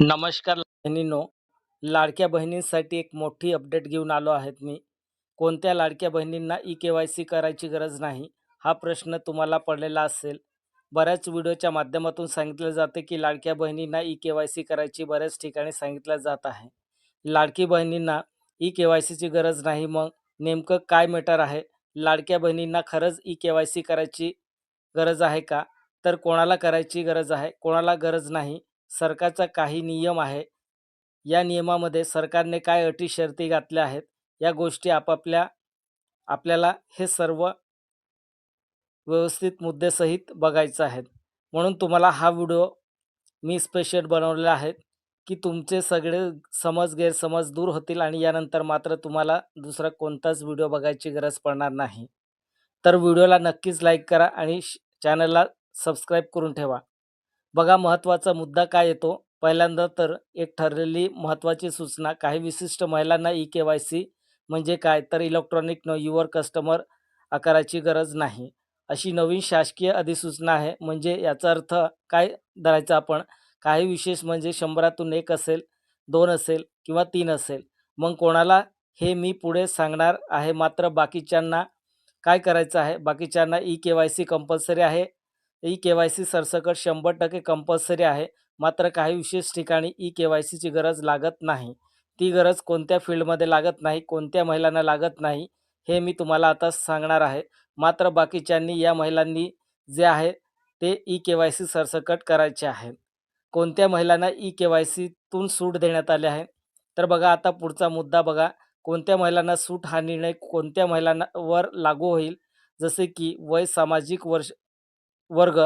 नमस्कार बहिणींनो. लाडक्या बहिणींसाठी एक मोठी अपडेट घेऊन आलो आहेत मी. कोणत्या लाडक्या बहिणींना ई के वाय सी करायची गरज नाही हा प्रश्न तुम्हाला पडलेला असेल. बऱ्याच व्हिडिओच्या माध्यमातून सांगितलं जाते की लाडक्या बहिणींना ई के वाय सी करायची बऱ्याच ठिकाणी सांगितलं जात आहे. लाडकी बहिणींना ई के वाय सीची गरज नाही मग नेमकं काय मॅटर आहे? लाडक्या बहिणींना खरंच ई के वाय सी करायची गरज आहे का? तर कोणाला करायची गरज आहे? कोणाला गरज नाही? सरकारचा काही नियम आहे. या नियमामध्ये सरकारने काय अटी शर्ती घातल्या आहेत या गोष्टी आपापल्या आपल्याला हे सर्व व्यवस्थित मुद्देसहित बघायचं आहेत. म्हणून तुम्हाला हा व्हिडिओ मी स्पेशल बनवलेला आहे की तुमचे सगळे समज गैरसमज दूर होतील आणि यानंतर मात्र तुम्हाला दुसरा कोणताच व्हिडिओ बघायची गरज पडणार नाही. तर व्हिडिओला नक्कीच लाईक करा आणि चॅनलला सबस्क्राईब करून ठेवा. बघा महत्त्वाचा मुद्दा काय येतो? पहिल्यांदा तर एक ठरलेली महत्त्वाची सूचना काही विशिष्ट महिलांना ई के वाय सी म्हणजे काय? तर इलेक्ट्रॉनिक नो युअर कस्टमर आकाराची गरज नाही. अशी नवीन शासकीय अधिसूचना आहे. म्हणजे याचा अर्थ काय धरायचा आपण? काही विशेष म्हणजे शंभरातून एक असेल दोन असेल किंवा तीन असेल. मग कोणाला हे मी पुढे सांगणार आहे? मात्र बाकीच्यांना काय करायचं आहे? बाकीच्यांना E K Y C compulsory आहे. ई के वाय सी सरसकट शंभर टक्के कंपल्सरी आहे. मात्र काही विशेष ठिकाणी ई के वाय सीची गरज लागत नाही. ती गरज कोणत्या फील्डमध्ये लागत नाही कोणत्या महिलांना लागत नाही हे मी तुम्हाला आता सांगणार आहे. मात्र बाकीच्यांनी या महिलांनी जे आहे ते ई के वाय सी सरसकट करायचे आहे कोणत्या महिलांना ई के वाय सीतून सूट देण्यात आले आहे? तर बघा आता पुढचा मुद्दा बघा. कोणत्या महिलांना सूट हा निर्णय कोणत्या महिलांवर लागू होईल? जसे की वय सामाजिक वर्ष वर्ग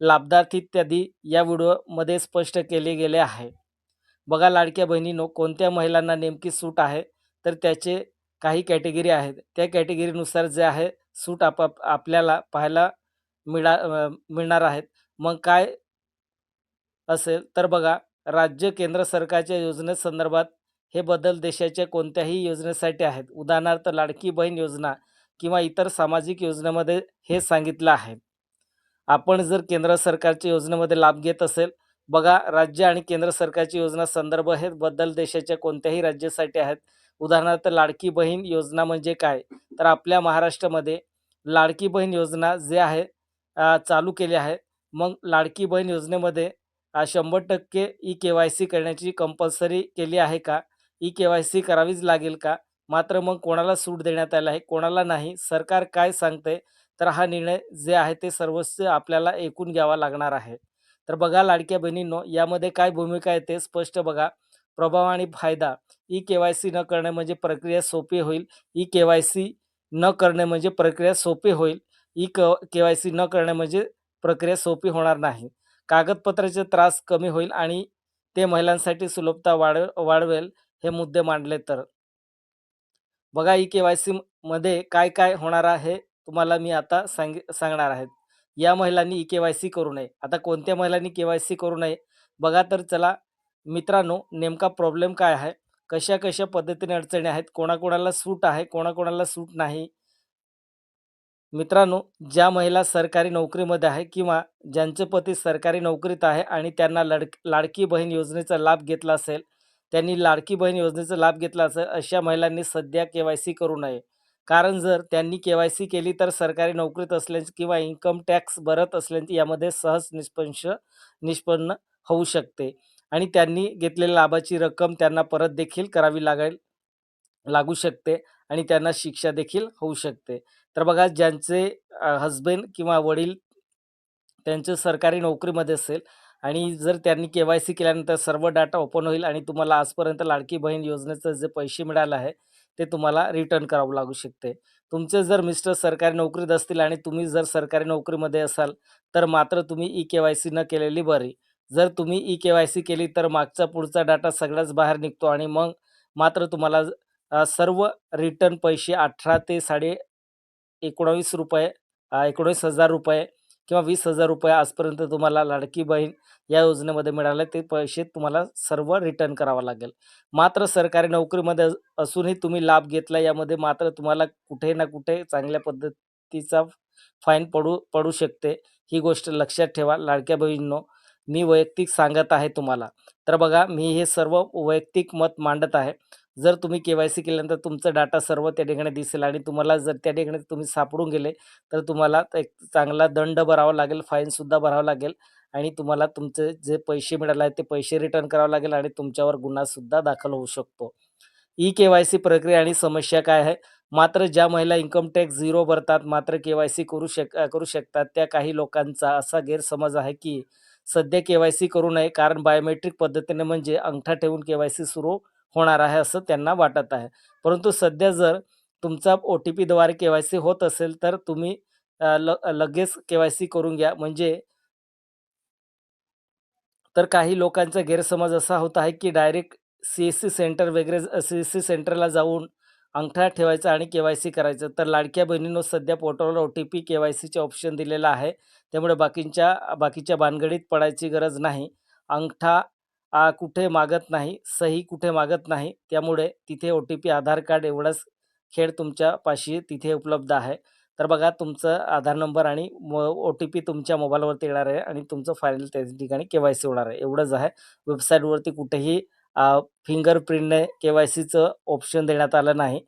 लाभार्थी इत्यादी या व्हिडिओमध्ये स्पष्ट केले गेले आहे. बघा लाडक्या बहिणीनो कोणत्या महिलांना नेमकी सूट आहे? तर त्याचे काही कॅटेगरी आहेत. त्या कॅटेगरीनुसार जे आहे सूट आपाप आपल्याला पाहायला मिळा मिळणार आहेत. मग काय असेल? तर बघा राज्य केंद्र सरकारच्या योजनेसंदर्भात हे बदल देशाच्या कोणत्याही योजनेसाठी आहेत. उदाहरणार्थ लाडकी बहीण योजना किंवा इतर सामाजिक योजनेमध्ये हे सांगितलं आहे. आपण जर केंद्र सरकारच्या योजनेमध्ये लाभ घेत असेल बघा राज्य आणि केंद्र सरकारची योजना संदर्भ हे बदल देशाच्या कोणत्याही राज्यासाठी आहेत. उदाहरणार्थ लाडकी बहीण योजना म्हणजे काय? तर आपल्या महाराष्ट्रामध्ये लाडकी बहीण योजना जे आहे चालू केली आहे. मग लाडकी बहीण योजनेमध्ये शंभर टक्के ई के वाय सी करण्याची कंपल्सरी केली आहे का? ई के वाय सी करावीच लागेल का? मात्र मग कोणाला सूट देण्यात आलं आहे कोणाला नाही? सरकार काय सांगते तर हा निर्णय जे आहे ते सर्वस्व आपल्याला ऐकून घ्यावा लागणार आहे. तर बघा लाडक्या बहिणींनो यामध्ये काय भूमिका आहे ते स्पष्ट बघा. प्रभाव आणि फायदा ई के वाय सी न करणे म्हणजे प्रक्रिया सोपी होईल. ई के वाय सी न करणे म्हणजे प्रक्रिया सोपी होईल. ई क के वाय सी न करणे म्हणजे प्रक्रिया सोपी होणार नाही. कागदपत्राचे त्रास कमी होईल आणि ते महिलांसाठी सुलभता वाढ वाढवेल हे मुद्दे मांडले तर. बघा ई के वाय सी मध्ये काय काय होणार आहे? तुम्हाला मी आता सांग सांगणार आहेत या महिलांनी ई के वाय सी करू नये. आता कोणत्या महिलांनी के वाय सी करू नये? बघा तर चला मित्रांनो नेमका प्रॉब्लेम काय आहे? कशा कशा पद्धतीने अडचणी आहेत? कोणाकोणाला सूट आहे? कोणाकोणाला सूट नाही? मित्रांनो ज्या महिला सरकारी नोकरीमध्ये आहे किंवा ज्यांचे पती सरकारी नोकरीत आहे आणि त्यांना लड लाडकी बहीण योजनेचा लाभ घेतला असेल त्यांनी लाडकी बहीण योजनेचा लाभ घेतला असेल अशा महिलांनी सध्या के वाय सी करू नये. कारण जर त्यांनी के वाय सी केली तर सरकारी नोकरीत असल्याचे किंवा इन्कम टॅक्स भरत असल्याचे यामध्ये सहज निष्पंश निष्पन्न होऊ शकते. आणि त्यांनी घेतलेल्या लाभाची रक्कम त्यांना परत देखील करावी लागेल लागू शकते आणि त्यांना शिक्षा देखील होऊ शकते. तर बघा ज्यांचे हजबंड किंवा वडील त्यांचे सरकारी नोकरीमध्ये असेल आणि जर त्यांनी के वाय सी केल्यानंतर सर्व डाटा ओपन होईल आणि तुम्हाला आजपर्यंत लाडकी बहीण योजनेचं जे पैसे मिळालं आहे ते तुम्हाला रिटर्न करावं लागू शकते. तुमचे जर मिस्टर सरकारी नोकरीत असतील आणि तुम्ही जर सरकारी नोकरीमध्ये असाल तर मात्र तुम्ही ई के वाय सी न केलेली बरी. जर तुम्ही ई के वाय सी केली तर मागचा पुढचा डाटा सगळाच बाहेर निघतो आणि मग मात्र तुम्हाला सर्व रिटर्न पैसे अठरा ते साडे एकोणावीस रुपये एकोणीस हजार रुपये किंवा वीस हजार रुपये आजपर्यंत तुम्हाला लाडकी बहीण या योजनेमध्ये मिळाले ते पैसे तुम्हाला सर्व रिटर्न करावं लागेल. मात्र सरकारी नोकरीमध्ये असूनही तुम्ही लाभ घेतला यामध्ये मात्र तुम्हाला कुठे ना कुठे चांगल्या पद्धतीचा फाईन पडू पडू शकते. ही गोष्ट लक्षात ठेवा. लाडक्या बहिणींनो मी वैयक्तिक सांगत आहे तुम्हाला. तर बघा मी हे सर्व वैयक्तिक मत मांडत आहे. जर तुम्ही के वाय सी केल्यानंतर तुमचा डाटा सर्व त्या ठिकाणी दिसेल आणि तुम्हाला जर त्या ठिकाणी तुम्ही सापडून गेले तर तुम्हाला एक चांगला दंड भरावा लागेल फाईनसुद्धा भरावं लागेल आणि तुम्हाला तुमचे जे पैसे मिळाले आहेत ते पैसे रिटर्न करावे लागेल आणि तुमच्यावर गुन्हासुद्धा दाखल होऊ शकतो. ई के वाय सी प्रक्रिया आणि समस्या काय आहे? मात्र ज्या महिला इन्कम टॅक्स झिरो भरतात मात्र के वाय सी करू शक करू शकतात त्या काही लोकांचा असा गैरसमज आहे की सध्या के वाय सी करू नये कारण बायोमेट्रिक पद्धतीने म्हणजे अंगठा ठेवून के वाय सी सुरू होणार आहे असं त्यांना वाटत आहे. परंतु सध्या जर तुमचा ओ टी पीद्वारे के वाय सी होत असेल तर तुम्ही ल लगेच के वाय सी करून घ्या. म्हणजे तर काही लोकांचा गैरसमज असा होत आहे की direct C S C center वगैरे सी एस सी सेंटरला जाऊन अंगठा ठेवायचा आणि के वाय सी करायचं. तर लाडक्या बहिणींनो सध्या पोर्टलवर O T P K Y सीचे ऑप्शन दिलेलं आहे. त्यामुळे बाकींच्या बाकीच्या भानगडीत पडायची गरज नाही. अंगठा आ, कुठे मागत नाही सही कुठे मागत नाही त्यामुळे तिथे O T P Aadhaar card एवढाच खेळ तुमच्यापाशी तिथे उपलब्ध आहे. तर बघा तुमचं आधार नंबर आणि ओ टी पी तुमच्या मोबाईलवरती येणार आहे आणि तुमचं फायनल त्या ठिकाणी के वाय सी होणार आहे. एवढंच आहे. वेबसाईटवरती कुठेही फिंगरप्रिंटने के वाय सीचं ऑप्शन देण्यात आलं नाही.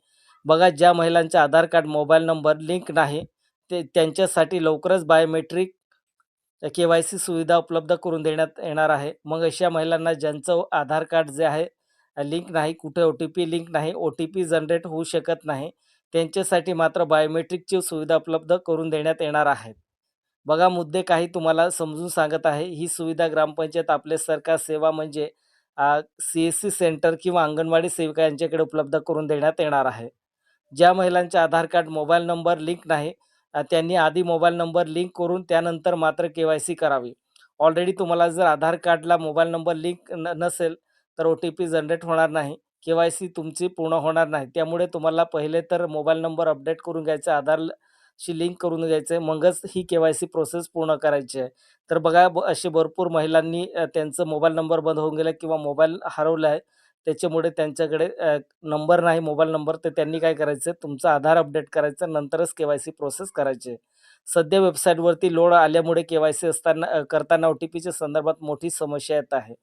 बघा ज्या महिलांचे Aadhaar card mobile number link नाही ते त्यांच्यासाठी लवकरच बायोमेट्रिक के वाय सी सुविधा उपलब्ध करून देण्यात येणार आहे. मग अशा महिलांना ज्यांचं आधार कार्ड जे आहे लिंक नाही कुठे ओ टी पी लिंक नाही ओ टी पी जनरेट होऊ शकत नाही त्यांच्यासाठी मात्र बायोमेट्रिकची सुविधा उपलब्ध करून देण्यात येणार आहे बघा मुद्दे काही तुम्हाला समजून सांगत आहे. ही सुविधा ग्रामपंचायत आपले सरकार सेवा म्हणजे सी एस सी सेंटर किंवा अंगणवाडी सेविका यांच्याकडे उपलब्ध करून देण्यात येणार आहे. ज्या महिलांचे Aadhaar card mobile number link नाही त्यांनी आधी मोबाईल नंबर लिंक करून त्यानंतर मात्र के वाय सी करावी. ऑलरेडी तुम्हाला जर आधार कार्डला मोबाईल नंबर लिंक न नसेल तर ओ टी पी जनरेट होणार नाही. के वाय सी तुमची पूर्ण होणार नाही. त्यामुळे तुम्हाला पहिले तर मोबाईल नंबर अपडेट करून घ्यायचा आधारशी लिंक करून घ्यायचं आहे मगच ही के वाय सी प्रोसेस पूर्ण करायची आहे. तर बघा ब असे भरपूर महिलांनी त्यांचं मोबाईल नंबर बंद होऊन गेला किंवा मोबाईल हरवला आहे. त्याच्यामुळे त्यांच्याकडे नंबर नाही मोबाईल नंबर तर त्यांनी काय करायचं तुमचा आधार अपडेट करायचं नंतरच के वाय सी प्रोसेस करायची. आहे सध्या वेबसाईटवरती लोड आल्यामुळे के वाय सी असताना करताना ओ टी पीच्या संदर्भात मोठी समस्या येत आहे.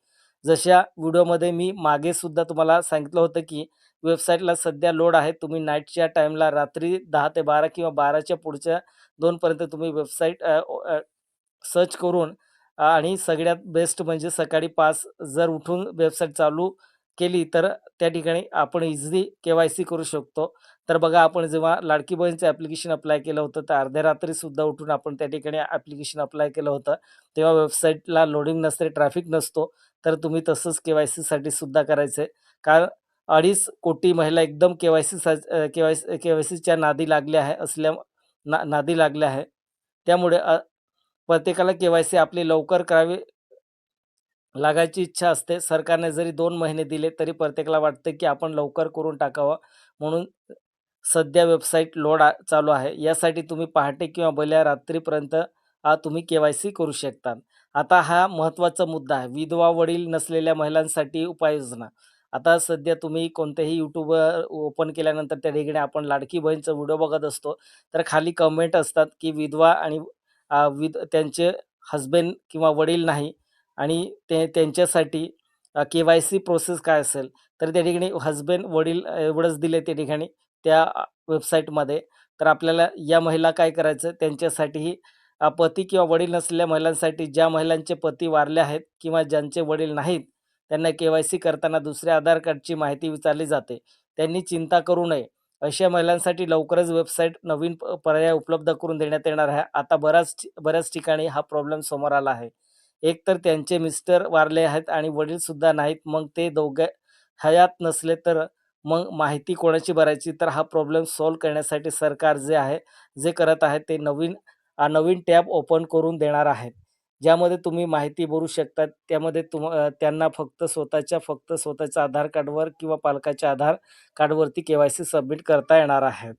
जशा व्हिडिओमध्ये मी मागे सुद्धा तुम्हाला सांगितलं होतं की वेबसाईटला सध्या लोड आहे तुम्ही नाईटच्या टाईमला रात्री दहा ते बारा किंवा बाराच्या पुढच्या दोनपर्यंत तुम्ही वेबसाईट सर्च करून आणि सगळ्यात बेस्ट म्हणजे सकाळी पाच जर उठून वेबसाईट चालू केली तर त्या ठिकाणी आपण इझिली के वाय सी करू शकतो. तर बघा आपण जेव्हा लाडकी बहीणचं ॲप्लिकेशन अप्लाय केलं होतं तर अर्ध्या रात्रीसुद्धा उठून आपण त्या ठिकाणी ॲप्लिकेशन अप्लाय केलं होतं. तेव्हा वेबसाईटला लोडिंग नसते ट्रॅफिक नसतो तर तुम्ही तसंच के वाय सीसाठी सुद्धा करायचं आहे कारण अडीच कोटी महिला एकदम K Y C K Y C K Y सीच्या नादी लागल्या आहे असल्या ना नादी लागल्या आहे. त्यामुळे प्रत्येकाला के वाय सी आपली लवकर करावी लागायची इच्छा असते. सरकारने जरी दोन महिने दिले तरी प्रत्येकाला वाटते की आपण लवकर करून टाकावं. म्हणून सध्या वेबसाईट लोड चालू आहे. यासाठी तुम्ही पहाटे किंवा भल्या रात्रीपर्यंत तुम्ही के वाय सी करू शकता. आता हा महत्त्वाचा मुद्दा आहे. विधवा वडील नसलेल्या महिलांसाठी उपाययोजना. आता सध्या तुम्ही कोणत्याही यूट्यूबवर ओपन केल्यानंतर त्या ठिकाणी आपण लाडकी बहीणचा व्हिडिओ बघत असतो. तर खाली कमेंट असतात की विधवा आणि विध त्यांचे हजबंड किंवा वडील नाही. आणि ते त्यांच्यासाठी के वाय सी प्रोसेस काय असेल तर त्या ठिकाणी हजबंड वडील एवढंच दिले त्या ठिकाणी त्या वेबसाईटमध्ये तर आपल्याला या महिला काय करायचं त्यांच्यासाठीही पती किंवा वडील नसलेल्या महिलांसाठी ज्या महिलांचे पती वारले आहेत किंवा ज्यांचे वडील नाहीत त्यांना के वाय सी करताना दुसऱ्या आधार कार्डची माहिती विचारली जाते. त्यांनी चिंता करू नये. अशा महिलांसाठी लवकरच वेबसाईट नवीन प पर्याय उपलब्ध करून देण्यात येणार आहे. आता बऱ्याच बऱ्याच ठिकाणी हा प्रॉब्लेम समोर आला आहे. एक तर त्यांचे मिस्टर वारले आहेत आणि वडीलसुद्धा नाहीत. मग ते दोघे हयात नसले तर मग माहिती कोणाची भरायची? तर हा प्रॉब्लेम सॉल्व्ह करण्यासाठी सरकार जे आहे जे करत आहे ते नवीन नवीन टॅब ओपन करून देणार आहेत ज्यामध्ये तुम्ही माहिती भरू शकता. त्यामध्ये तुम त्यांना फक्त स्वतःच्या फक्त स्वतःच्या आधार कार्डवर किंवा पालकाच्या आधार कार्डवरती के वाय सी सबमिट करता येणार आहे.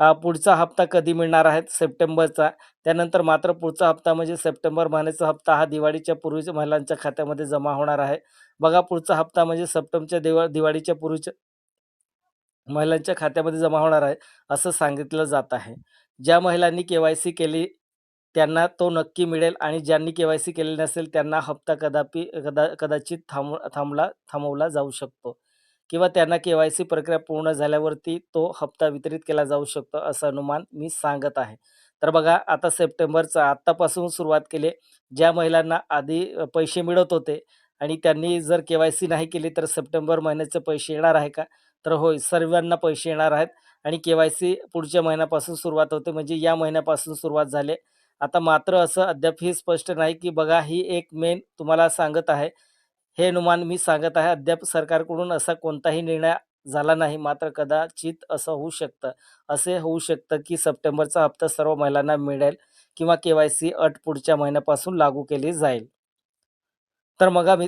पुढचा हप्ता कधी मिळणार आहे? सप्टेंबरचा. त्यानंतर मात्र पुढचा हप्ता म्हणजे सप्टेंबर महिन्याचा हप्ता हा दिवाळीच्या पूर्वीच महिलांच्या खात्यामध्ये जमा होणार आहे. बघा पुढचा हप्ता म्हणजे सप्टेंबरच्या दिवा दिवाळीच्या पूर्वीच्या महिलांच्या खात्यामध्ये जमा होणार आहे असं सांगितलं जात आहे. ज्या महिलांनी के वाय सी केली त्यांना तो नक्की मिळेल आणि ज्यांनी के वाय सी केलेली नसेल त्यांना हप्ता कदापि कदा कदाचित थांब थांबला थांबवला जाऊ शकतो. किंवा त्यांना के वाय सी प्रक्रिया पूर्ण झाल्यावरती तो हप्ता वितरित केला जाऊ शकतो असं अनुमान मी सांगत आहे. तर बघा आता सप्टेंबरचं आत्तापासून सुरुवात केली ज्या महिलांना आधी पैसे मिळत होते आणि त्यांनी जर के वाय सी नाही केली तर सप्टेंबर महिन्याचे पैसे येणार आहे का? तर होय सर्वांना पैसे येणार आहेत आणि के वाय सी पुढच्या महिन्यापासून सुरुवात होते म्हणजे या महिन्यापासून सुरुवात झाले. आता मात्र असं अद्याप ही स्पष्ट नाही की बघा ही एक मेन तुम्हाला सांगत आहे हे अनुमान मी सांगत आहे अद्याप सरकारकडून असा कोणताही निर्णय झाला नाही. मात्र कदाचित असं होऊ शकतं. असे होऊ शकतं की सप्टेंबरचा हप्ता सर्व महिलांना मिळेल किंवा के वाय सी अट पुढच्या महिन्यापासून लागू केली जाईल. तर मगा मी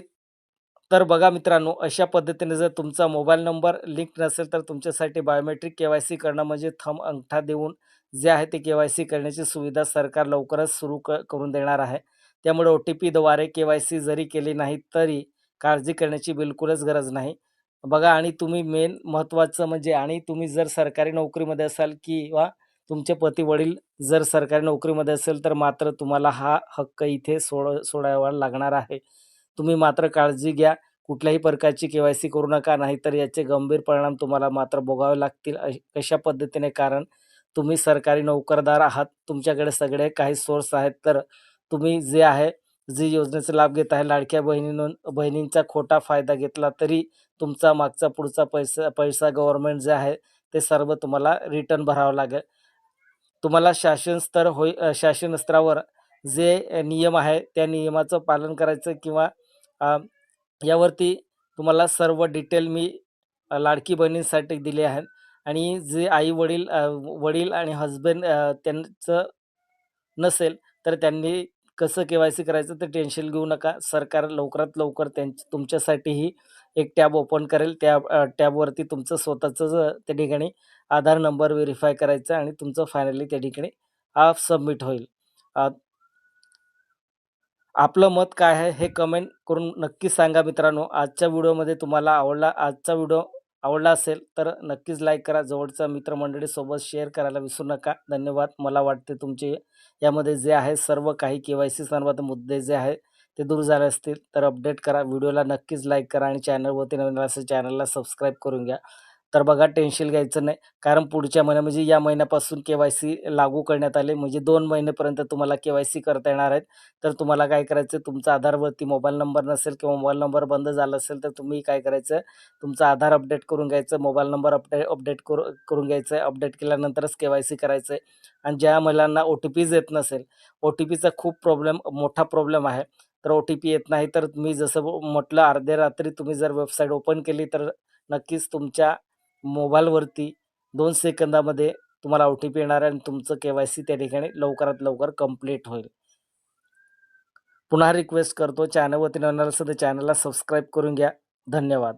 तर बघा मित्रांनो अशा पद्धतीने जर तुमचा मोबाईल नंबर लिंक नसेल तर तुमच्यासाठी बायोमेट्रिक के वाय सी करणं म्हणजे थंब अंगठा देऊन जे आहे ते के वाय सी करण्याची सुविधा सरकार लवकरच सुरू क करून देणार आहे. त्यामुळे ओ टी पीद्वारे के वाय सी जरी केली नाही तरी काळजी करण्याची बिलकुलच गरज नाही. बघा आणि तुम्ही मेन महत्त्वाचं म्हणजे आणि तुम्ही जर सरकारी नोकरीमध्ये असाल किंवा तुमचे पती वडील जर सरकारी नोकरीमध्ये असेल तर मात्र तुम्हाला हा हक्क इथे सोड सोडावा लागणार आहे. तुम्ही मात्र काळजी घ्या. कुठल्याही प्रकारची के वाय सी करू नका नाहीतर याचे गंभीर परिणाम तुम्हाला मात्र भोगावे लागतील अश कशा पद्धतीने? कारण तुम्ही सरकारी नोकरदार आहात. तुमच्याकडे सगळे काही सोर्स आहेत. तर तुम्ही जे आहे जी योजनेचा लाभ घेत आहे लाडक्या बहिणीनं बहिणींचा खोटा फायदा घेतला तरी तुमचा मागचा पुढचा पैसा पैसा गव्हर्मेंट जे आहे ते सर्व तुम्हाला रिटर्न भरावं लागेल. तुम्हाला शासन स्तर होई शासन स्तरावर जे नियम आहे त्या नियमाचं पालन करायचं किंवा यावरती तुम्हाला सर्व डिटेल मी लाडकी बहिणींसाठी दिले आहेत. आणि जे आई वडील वडील आणि हजबंड त्यांचं नसेल तर त्यांनी कसं के वाय सी करायचं ते टेन्शन घेऊ नका. सरकार लवकरात लवकर त्यां तुमच्यासाठीही एक टॅब ओपन करेल. त्या टॅबवरती तुमचं स्वतःचं त्या ठिकाणी आधार नंबर व्हेरीफाय करायचा आणि तुमचं फायनली त्या ठिकाणी हा सबमिट होईल. आपलं मत काय आहे हे कमेंट करून नक्की सांगा मित्रांनो. आजच्या व्हिडिओमध्ये तुम्हाला आवडला आजचा व्हिडिओ आवडला असेल तर नक्कीच लाईक करा. जवळच्या मित्रमंडळीसोबत शेअर करायला विसरू नका. धन्यवाद. मला वाटते तुमचे यामध्ये जे आहे सर्व काही के वाय सी संदर्भात मुद्दे जे आहे ते दूर झाले असतील. तर अपडेट करा. व्हिडिओला नक्कीच लाईक करा आणि चॅनलवरती नवीन असेल चॅनलला सबस्क्राईब करून घ्या. तर बघा टेन्शन घ्यायचं नाही. कारण पुढच्या महिन्या म्हणजे या महिन्यापासून के वाय सी लागू करण्यात आले. म्हणजे दोन महिनेपर्यंत तुम्हाला के वाय सी करता येणार आहेत. तर तुम्हाला काय करायचं? तुमचा आधारवरती मोबाईल नंबर नसेल किंवा मोबाईल नंबर बंद झाला असेल तर तुम्ही काय करायचं? तुमचा आधार अपडेट करून घ्यायचं. मोबाईल नंबर अपडे अपडेट करू करून घ्यायचं. आहे अपडेट केल्यानंतरच के वाय सी करायचं आहे आणि ज्या महिलांना ओ टी पीज येत नसेल ओ टी पीचा खूप प्रॉब्लेम मोठा प्रॉब्लेम आहे. तर ओ टी पी येत नाही तर मी जसं म्हटलं अर्ध्या रात्री तुम्ही जर वेबसाईट ओपन केली तर नक्कीच तुमच्या मोबाईलवरती दोन सेकंदामध्ये तुम्हाला ओ टी पी येणार आहे आणि तुमचं के वाय सी त्या ठिकाणी लवकरात लवकर कंप्लीट होईल. पुन्हा रिक्वेस्ट करतो. चॅनलवरती नवीन असेल तर चॅनलला सबस्क्राईब करून घ्या. धन्यवाद.